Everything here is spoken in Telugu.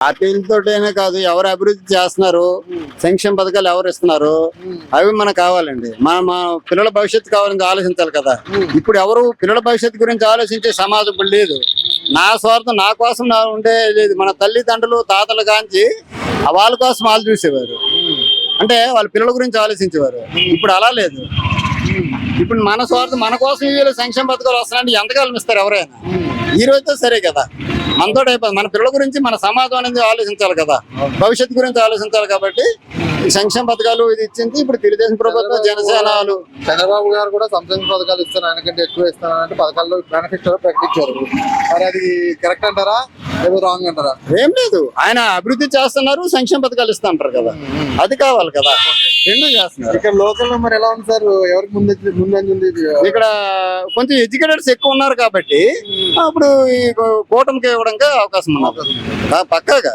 పార్టీలతోటైనా కాదు ఎవరు అభివృద్ధి చేస్తున్నారు సంక్షేమ పథకాలు ఎవరు ఇస్తున్నారు అవి మనకు కావాలండి. మన మా పిల్లల భవిష్యత్తు కావాలని ఆలోచించాలి కదా. ఇప్పుడు ఎవరు పిల్లల భవిష్యత్తు గురించి ఆలోచించే సమాజం ఇప్పుడు లేదు. నా స్వార్థం నా కోసం నా ఉండే లేదు. మన తల్లిదండ్రులు తాతలు కాంచి వాళ్ళ కోసం వాళ్ళు చూసేవారు. అంటే వాళ్ళ పిల్లల గురించి ఆలోచించేవారు. ఇప్పుడు అలా లేదు. ఇప్పుడు మన స్వార్థం మన కోసం సంక్షేమ పథకాలు వస్తున్నాయంటే ఎంతకాలం ఇస్తారు ఎవరైనా? ఈ రోజుతో సరే కదా. మనతో అయిపోయింది మన పిల్లల గురించి మన సమాజం అనేది ఆలోచించాలి కదా. భవిష్యత్తు గురించి ఆలోచించాలి కాబట్టి ఈ సంక్షేమ పథకాలు ఇది ఇచ్చింది. ఇప్పుడు తెలుగుదేశం ప్రభుత్వం జనసేనలు. చంద్రబాబు గారు కూడా సంక్షేమ పథకాలు ఇస్తాను ఆయనకంటే ఎక్కువ ఇస్తాను అంటే పథకాల్లో మేనిఫెస్టో ప్రకటించారు. మరి అది కరెక్ట్ అంటారా? రాంగ్ అంటారా? ఏం లేదు. ఆయన అభివృద్ధి చేస్తున్నారు సంక్షేమ పథకాలు ఇస్తా అంటారు కదా అది కావాలి కదా. రెండు చేస్తున్నారు. ఇక్కడ లోకల్ మరి ఎలా ఉంది సార్? ఎవరికి ముందు ఇక్కడ కొంచెం ఎడ్యుకేటెడ్స్ ఎక్కువ ఉన్నారు కాబట్టి అప్పుడు ఈ కూటమికి ఇవ్వడానికి అవకాశం ఉన్నది ఆ, పక్కాగా.